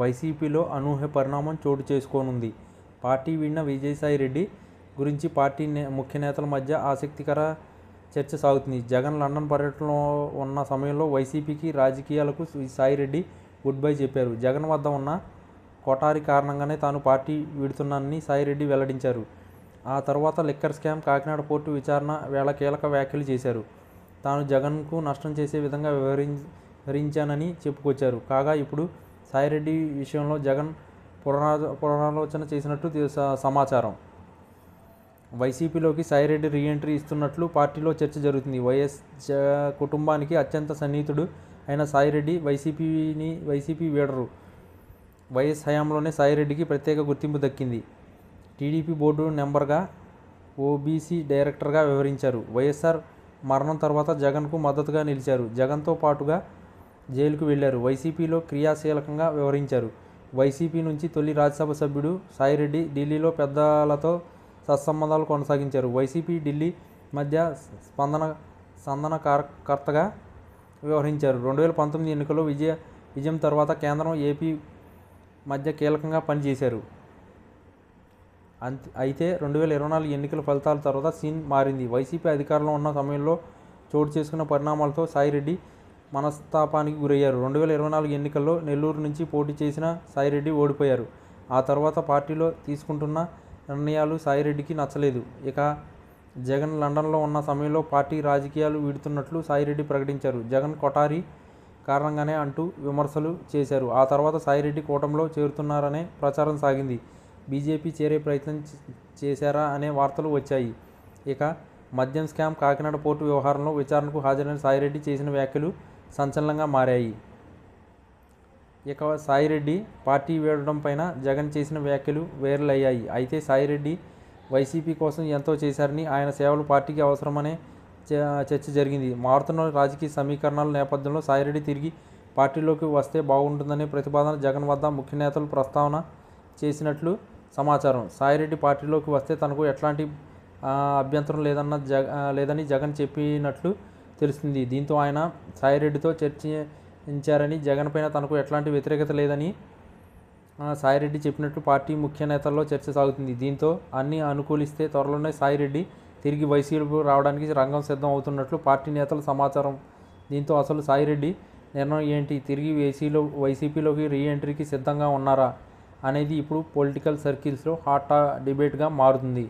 వైసీపీలో అనూహ్య పరిణామం చోటు చేసుకోనుంది. పార్టీ వీడిన విజయసాయి రెడ్డి గురించి పార్టీ నే ముఖ్య నేతల మధ్య ఆసక్తికర చర్చ సాగుతుంది. జగన్ లండన్ పర్యటనలో ఉన్న సమయంలో వైసీపీకి రాజకీయాలకు సాయిరెడ్డి గుడ్ బై చెప్పారు. జగన్ వద్ద ఉన్న కొటారి కారణంగానే తాను పార్టీ విడుతున్నానని సాయిరెడ్డి వెల్లడించారు. ఆ తర్వాత లిక్కర్ స్కామ్ కాకినాడ పోర్టు విచారణ వేళ కీలక వ్యాఖ్యలు చేశారు. తాను జగన్కు నష్టం చేసే విధంగా వివరించానని చెప్పుకొచ్చారు. కాగా ఇప్పుడు సాయిరెడ్డి విషయంలో జగన్ పునరా పునరాలోచన చేసినట్టు స- సమాచారం. వైసీపీలోకి సాయిరెడ్డి రీఎంట్రీ ఇస్తున్నట్లు పార్టీలో చర్చ జరుగుతుంది. వైఎస్ కుటుంబానికి అత్యంత సన్నిహితుడు అయిన సాయిరెడ్డి వైసీపీని వైసీపీ వీడరు. వైఎస్ హయాంలోనే సాయిరెడ్డికి ప్రత్యేక గుర్తింపు దక్కింది. టీడీపీ బోర్డు నెంబర్గా ఓబీసీ డైరెక్టర్గా వివరించారు వైఎస్ఆర్ మరణం తర్వాత జగన్కు మద్దతుగా నిలిచారు. జగన్తో పాటుగా జైలుకు వెళ్ళారు వైసీపీలో క్రియాశీలకంగా వ్యవహరించారు. వైసీపీ నుంచి తొలి రాజ్యసభ సభ్యుడు సాయిరెడ్డి ఢిల్లీలో పెద్దలతో సత్సంబంధాలు కొనసాగించారు. వైసీపీ ఢిల్లీ మధ్య స్పందన సందనకర్తగా వ్యవహరించారు. రెండు వేల పంతొమ్మిది ఎన్నికల్లో విజయ విజయం తర్వాత కేంద్రం ఏపీ మధ్య కీలకంగా పనిచేశారు. అంత అయితే రెండు వేల ఇరవై నాలుగు ఎన్నికల ఫలితాల తర్వాత సీన్ మారింది. వైసీపీ అధికారంలో ఉన్న సమయంలో చోటు చేసుకున్న పరిణామాలతో సాయిరెడ్డి మనస్తాపానికి గురయ్యారు. రెండు వేల ఇరవై నాలుగు ఎన్నికల్లో నెల్లూరు నుంచి పోటీ చేసిన సాయిరెడ్డి ఓడిపోయారు. ఆ తర్వాత పార్టీలో తీసుకుంటున్న నిర్ణయాలు సాయిరెడ్డికి నచ్చలేదు. ఇక జగన్ లండన్లో ఉన్న సమయంలో పార్టీ రాజకీయాలు వీడుతున్నట్లు సాయిరెడ్డి ప్రకటించారు. జగన్ కొటారి కారణంగానే అంటూ విమర్శలు చేశారు. ఆ తర్వాత సాయిరెడ్డి కూటమిలో చేరుతున్నారనే ప్రచారం సాగింది. బీజేపీ చేరే ప్రయత్నం చేశారా అనే వార్తలు వచ్చాయి. ఇక మద్యం స్కామ్ కాకినాడ పోర్టు వ్యవహారంలో విచారణకు హాజరైన సాయిరెడ్డి చేసిన వ్యాఖ్యలు సంచలనంగా మారాయి. ఇక సాయిరెడ్డి పార్టీ వీడడం పైన జగన్ చేసిన వ్యాఖ్యలు వైరల్ అయ్యాయి అయితే సాయిరెడ్డి వైసీపీ కోసం ఎంతో చేశారని ఆయన సేవలు పార్టీకి అవసరమనే చ- చర్చ జరిగింది. మారుతున్న రాజకీయ సమీకరణాల నేపథ్యంలో సాయిరెడ్డి తిరిగి పార్టీలోకి వస్తే బాగుంటుందనే ప్రతిపాదన జగన్ వద్ద ముఖ్య నేతలు ప్రస్తావన చేసినట్లు సమాచారం. సాయిరెడ్డి పార్టీలోకి వస్తే తనకు ఎట్లాంటి అభ్యంతరం లేదన్న జగ లేదని జగన్ చెప్పినట్లు తెలుస్తుంది. దీంతో ఆయన సాయిరెడ్డితో చర్చించారని జగన్ పైన తనకు ఎట్లాంటి వ్యతిరేకత లేదని సాయిరెడ్డి చెప్పినట్లు పార్టీ ముఖ్య నేతల్లో చర్చ సాగుతుంది. దీంతో అన్ని అనుకూలిస్తే త్వరలోనే సాయిరెడ్డి తిరిగి వైసీపీ రావడానికి రంగం సిద్ధం అవుతున్నట్లు పార్టీ నేతల సమాచారం. దీంతో అసలు సాయిరెడ్డి నిర్ణయం ఏంటి? తిరిగి వైసీలో వైసీపీలోకి రీఎంట్రీకి సిద్ధంగా ఉన్నారా? అనేది ఇప్పుడు పొలిటికల్ సర్కిల్స్లో హాట్ డిబేట్గా మారుతుంది.